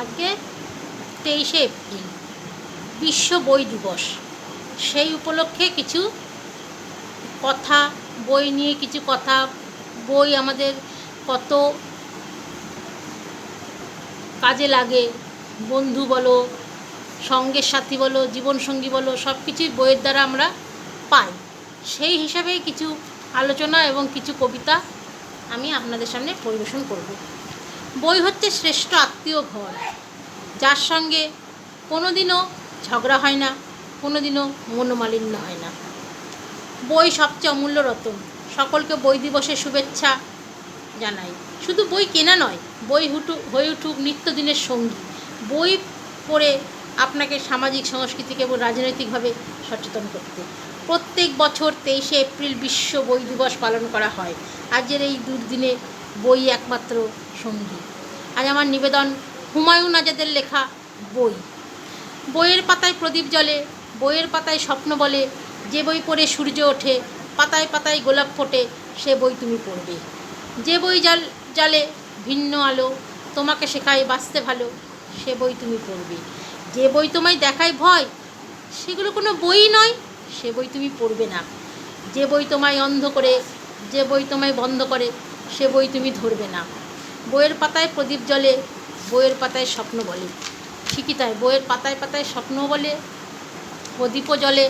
আজকে তেইশে এপ্রিল, বিশ্ব বই দিবস। সেই উপলক্ষে কিছু কথা, বই নিয়ে কিছু কথা, বই আমাদের কত কাজে লাগে, বন্ধু বলো, সঙ্গের সাথী বলো, জীবনসঙ্গী বলো সব কিছুই বইয়ের দ্বারা আমরা পাই। সেই হিসাবেই কিছু আলোচনা এবং কিছু কবিতা আমি আপনাদের সামনে পরিবেশন করব। বই হচ্ছে শ্রেষ্ঠ আত্মীয় ঘর। যার সঙ্গে কোনোদিনও ঝগড়া হয় না, কোনোদিনও মনোমালিন্য হয় না। বই সবচেয়ে অমূল্য রতন। সকলকে বই দিবসের শুভেচ্ছা জানাই। শুধু বই কেনা নয়, বই হুটু হয়ে উঠুক নিত্যদিনের সঙ্গী। বই পড়ে আপনাকে সামাজিক, সাংস্কৃতিক এবং রাজনৈতিকভাবে সচেতন করতে। প্রত্যেক বছর তেইশে এপ্রিল বিশ্ব বই দিবস পালন করা হয়। আজের এই দুর্দিনে বই একমাত্র সঙ্গী। আজ আমার নিবেদন হুমায়ুন আজাদের লেখা বই। বইয়ের পাতায় প্রদীপ জ্বলে, বইয়ের পাতায় স্বপ্ন বলে, যে বই পড়ে সূর্য ওঠে, পাতায় পাতায় গোলাপ ফোটে, সে বই তুমি পড়বে। যে বই জাল, জালে ভিন্ন আলো, তোমাকে শেখায় বাঁচতে ভালো, সে বই তুমি পড়বে। যে বই তোমায় দেখায় ভয়, সেগুলো কোনো বই নয়, সে বই তুমি পড়বে না। যে বই তোমায় অন্ধ করে, যে বই তোমায় বন্ধ করে, সে বই তুমি ধরবে না। বইয়ের পাতায় প্রদীপ জ্বলে, বইয়ের পাতায় স্বপ্ন বলে। ঠিকই তাই, বইয়ের পাতায় পাতায় স্বপ্ন বলে, প্রদীপও জ্বলে।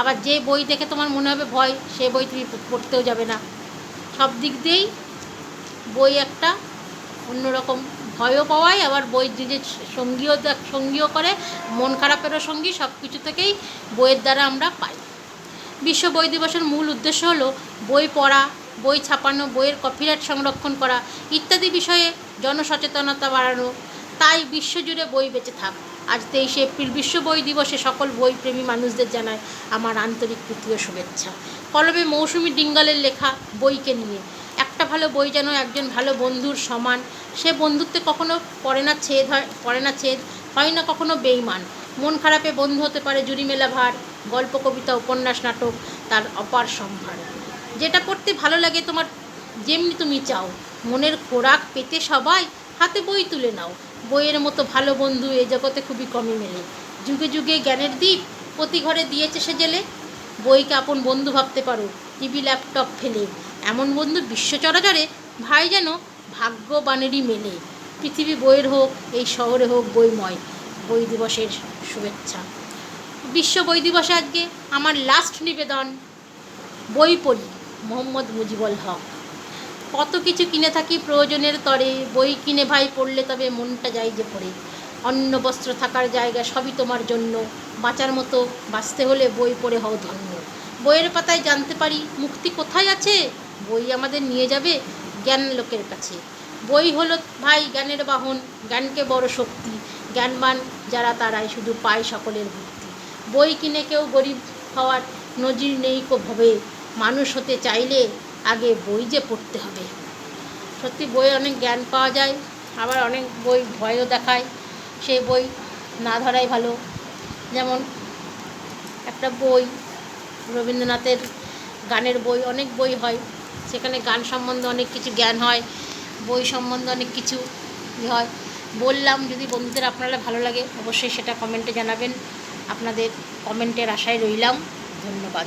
আবার যে বই দেখে তোমার মনে হবে ভয়, সে বই তুমি পড়তেও যাবে না। সব দিক দিয়েই বই একটা অন্যরকম ভয়ও পাওয়ায়, আবার বই নিজের সঙ্গীও সঙ্গীও করে, মন খারাপেরও সঙ্গী, সব কিছু থেকেই বইয়ের দ্বারা আমরা পাই। বিশ্ব বই দিবসের মূল উদ্দেশ্য হলো বই পড়া বই ছাপানো, বইয়ের কপিরাইট সংরক্ষণ করা ইত্যাদি বিষয়ে জনসচেতনতা বাড়ানো। তাই বিশ্বজুড়ে বই বেঁচে থাক। আজ তেইশে এপ্রিল বিশ্ব বই দিবসে সকল বইপ্রেমী মানুষদের জানায় আমার আন্তরিক প্রীতীয় শুভেচ্ছা। কলমে মৌসুমি ডিঙ্গালের লেখা বইকে নিয়ে। একটা ভালো বই যেন একজন ভালো বন্ধুর সমান। সে বন্ধুত্বে কখনো পড়ে না ছেদ হয়, পড়ে না ছেদ হয় না কখনো বেইমান। মন খারাপে বন্ধু হতে পারে জুড়ি মেলা ভার, গল্প, কবিতা, উপন্যাস, নাটক, তার অপার সম্ভার। যেটা পড়তে ভালো লাগে তোমার যেমনি তুমি চাও। মনের খোরাক পেতে সবাই হাতে বই তুলে নাও। বইয়ের মতো ভালো বন্ধু এ জগতে খুবই কমই মেলে। যুগে যুগে জ্ঞানের দ্বীপ প্রতি ঘরে দিয়েছে সে জেলে। বইকে আপন বন্ধু ভাবতে পারো, টিভি, ল্যাপটপ ফেলে। এমন বন্ধু বিশ্ব চরাচরে ভাই যেন ভাগ্যবানেরই মেলে। পৃথিবী বইয়ের হোক, এই শহরে হোক বইময়। বই দিবসের শুভেচ্ছা। বিশ্ব বই দিবসে আজকে আমার লাস্ট নিবেদন। বই পড়ি। মোহাম্মদ মুজিবুল হক। কত কিছু কিনে থাকি প্রয়োজনের তরে, বই কিনে ভাই পড়লে তবে মনটা যায় যে পড়ে। অন্ন, বস্ত্র থাকার জায়গা সবই তোমার জন্য, বাঁচার মতো বাঁচতে হলে বই পড়ে হও ধন্য। বইয়ের পাতায় জানতে পারি মুক্তি কোথায় আছে? বই আমাদের নিয়ে যাবে জ্ঞান লোকের কাছে। বই হলো ভাই জ্ঞানের বাহন, জ্ঞানকে বড় শক্তি। জ্ঞানবান যারা তারাই শুধু পায় সকলের ভক্তি। বই কিনে কেউ গরিব হওয়ার নজির নেই কো ভবে। মানুষ হতে চাইলে আগে বই যে পড়তে হবে। সত্যি বই অনেক জ্ঞান পাওয়া যায়, আবার অনেক বই ভয়ও দেখায়। সেই বই না ধরাই ভালো। যেমন একটা বই, রবীন্দ্রনাথের গানের বই, অনেক বই হয়। সেখানে গান সম্বন্ধে অনেক কিছু জ্ঞান হয়, বই সম্বন্ধে অনেক কিছু হয়। বললাম, যদি বন্ধুদের আপনারা ভালো লাগে, অবশ্যই সেটা কমেন্টে জানাবেন। আপনাদের কমেন্টের আশায় রইলাম। ধন্যবাদ।